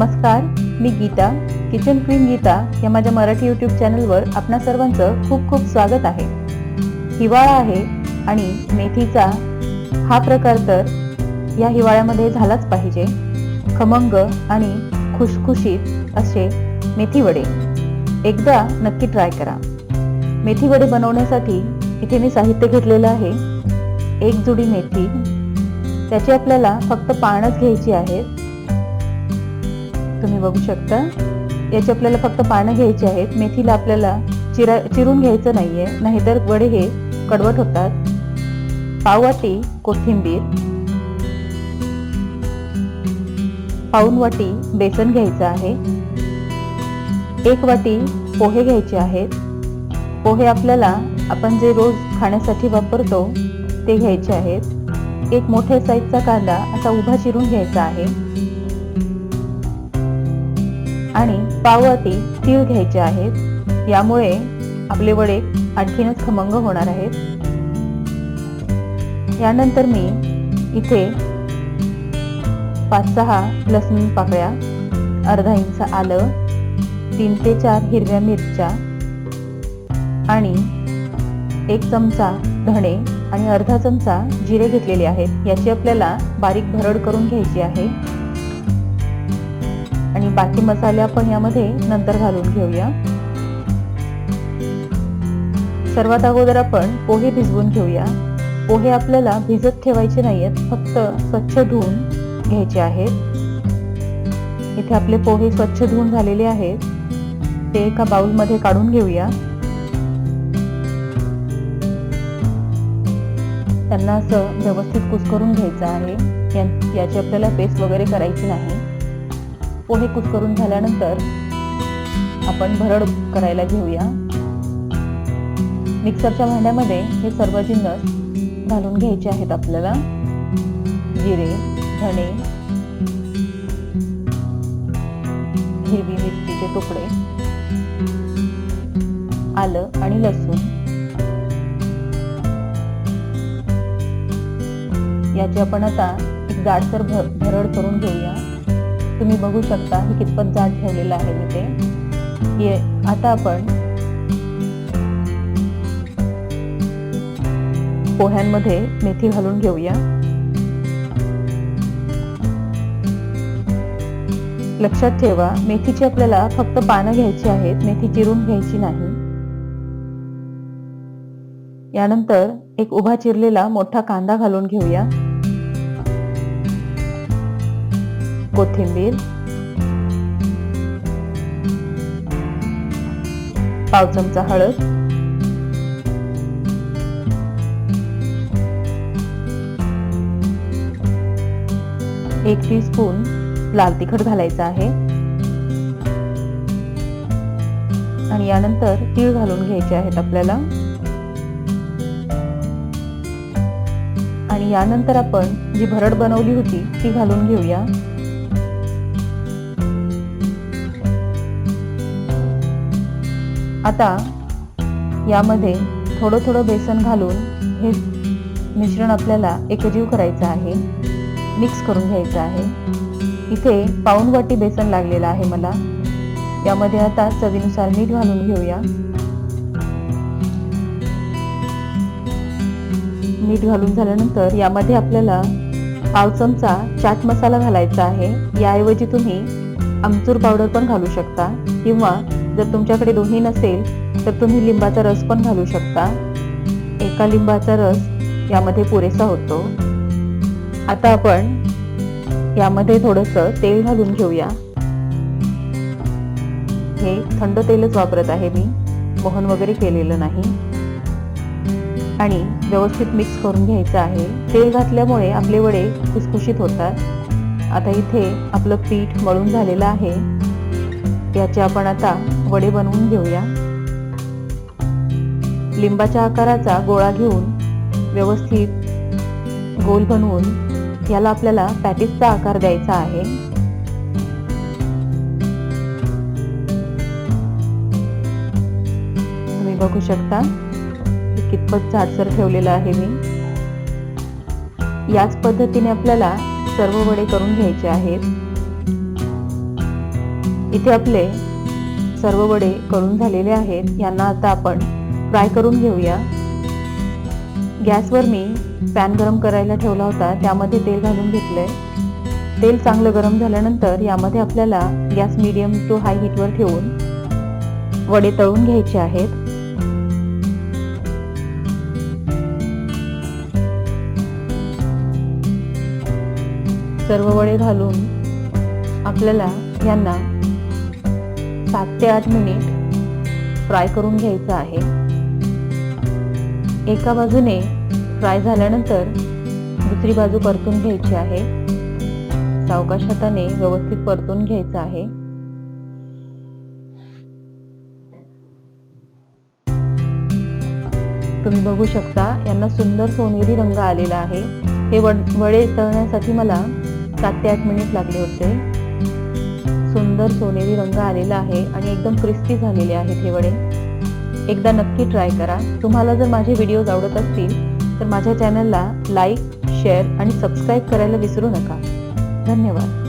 नमस्कार मी Geeta kitchen queen Geeta या माझ्या मराठी यूट्यूब चॅनलवर आपणा सर्वांचं खूप खूप स्वागत आहे. हिवाळा आहे आणि मेथीचा हा प्रकार तर या हिवाळ्यामध्ये झालाच पाहिजे. खमंग आणि खुशखुशीत असे मेथी वडे. एकदा नक्की ट्राय करा. मेथी वडे बनवण्यासाठी इथे मी साहित्य घेतलेलं आहे. एक जुडी मेथी. त्याची आपल्याला फक्त पानच घ्यायची आहेत तुम्ही बघू शकता. याची आपल्याला फक्त पानं घ्यायची आहेत. मेथीला आपल्याला चिरा चिरून घ्यायचं नाहीये. नाहीतर वडे हे कडवट होतात. पाव वाटी कोथिंबीर. पाऊन वाटी बेसन घ्यायचं आहे. एक वाटी पोहे घ्यायचे आहेत. पोहे आपल्याला आपण जे रोज खाण्यासाठी वापरतो ते घ्यायचे आहेत. एक मोठ्या साईजचा कांदा असा उभा चिरून घ्यायचा आहे. आणि पावती तीळ घ्यायचे आहेत. यामुळे आपले वडे आणखीनच खमंग होणार आहेत. यानंतर मी इथे पाच सहा लसूण पाकळ्या अर्धा इंच आलं तीन ते चार हिरव्या मिरच्या आणि एक चमचा धणे आणि अर्धा चमचा जिरे घेतलेले आहेत. याची आपल्याला बारीक भरड करून घ्यायची आहे. बाकी मसाले आपण यामध्ये नंतर घालून घेऊया. सर्वात अगोदर आपण पोहे भिजवून घेऊया. पोहे आपल्याला भिजत ठेवायचे नाहीयेत फक्त स्वच्छ धुवून घ्यायचे आहेत. इथे आपले पोहे स्वच्छ धुवून झालेले आहेत. ते एका बाउलमध्ये काढून घेऊया. त्यांना असं व्यवस्थित कुस्करून घ्यायचं आहे. याची आपल्याला पेस्ट वगैरे करायची नाही. पोहे कुस्करून झाल्यानंतर आपण भरड करायला घेऊया. मिक्सरच्या भांड्यामध्ये हे सर्व जिन्नस घालून घ्यायचे आहेत आपल्याला. जिरे धणे हिरवी मिरचीचे तुकडे आलं आणि लसूण. याची आपण आता एक जाडसर भर भरड करून घेऊया. तुम्ही बघू शकता हे कितपत जाड ठेवलेलं आहे मी ते. ये आता आपण पोह्यांमध्ये मेथी घालून घेऊया. लक्षात ठेवा मेथीची आपल्याला फक्त पानं घ्यायची आहेत मेथी चिरून घ्यायची नाही. यानंतर एक उभा चिरलेला मोठा कांदा घालून घेऊया. कोथिंबीर पाव चमचा हळद एक टी स्पून लाल तिखट घालायचं आहे. आणि यानंतर तीळ घालून घ्यायचे आहेत आपल्याला. आणि यानंतर आपण जी भरड बनवली होती ती घालून घेऊया. आता यामध्ये थोडं थोडं बेसन घालून हे मिश्रण आपल्याला एकजीव करायचं आहे. मिक्स करून घ्यायचं आहे. इथे पाऊन वाटी बेसन लागलेलं आहे मला. यामध्ये आता चवीनुसार मीठ घालून घेऊया. मीठ घालून झाल्यानंतर यामध्ये आपल्याला पाव चमचा चाट मसाला घालायचा आहे. याऐवजी तुम्ही आमचूर पावडर पण घालू शकता. किंवा जर तुमच्याकडे दोन्ही नसेल तर तुम्ही लिंबाचा रस पण घालू शकता. एका लिंबाचा रस यामध्ये पुरेसा होतो. आता आपण यामध्ये थोडंसं तेल घालून घेऊया. हे थंड तेलच वापरत आहे मी. मोहन वगैरे केलेलं नाही. आणि व्यवस्थित मिक्स करून घ्यायचं आहे. तेल घातल्यामुळे आपले वडे खुसखुशीत होतात. आता इथे आपलं पीठ मळून झालेलं आहे. याचे आपण आता वडे बनवून घेऊया. लिंबाच्या आकाराचा गोळा घेऊन व्यवस्थित गोल बनवून याला आपल्याला पॅटीसचा आकार द्यायचा आहे. तुम्ही बघू शकता कितपत जाडसर ठेवलेलं आहे मी. याच पद्धतीने आपल्याला सर्व वडे करून घ्यायचे आहेत. इथे आपले सर्व वडे करून झालेले आहेत. यांना आता आपण फ्राय करून घेऊया. गॅसवर मी पॅन गरम करायला ठेवला होता. त्यामध्ये तेल घालून घेतलंय. तेल चांगलं गरम झाल्यानंतर यामध्ये आपल्याला गॅस मीडियम टू हाय हीटवर ठेवून वडे तळून घ्यायचे आहेत. सर्व वडे घालून आपल्याला यांना सात ते आठ मिनिट फ्राय करून घ्यायचं आहे. एका बाजूने फ्राय झाल्यानंतर दुसरी बाजू परतून घ्यायची आहे. सावकाश हाताने व्यवस्थित परतून घ्यायचं आहे. तुम्ही बघू शकता यांना सुंदर सोनेरी रंग आलेला आहे. हे वड वडे तळण्यासाठी मला सात ते आठ मिनिट लागले होते. सुंदर सोनेरी रंग आलेला आहे आणि एकदम क्रिस्पी झालेले आहेत हे वडे एकदा नक्की ट्राय करा. तुम्हाला जर माझे व्हिडिओज आवडत असतील तर माझ्या चॅनलला लाईक शेअर आणि सबस्क्राईब करायला विसरू नका. धन्यवाद.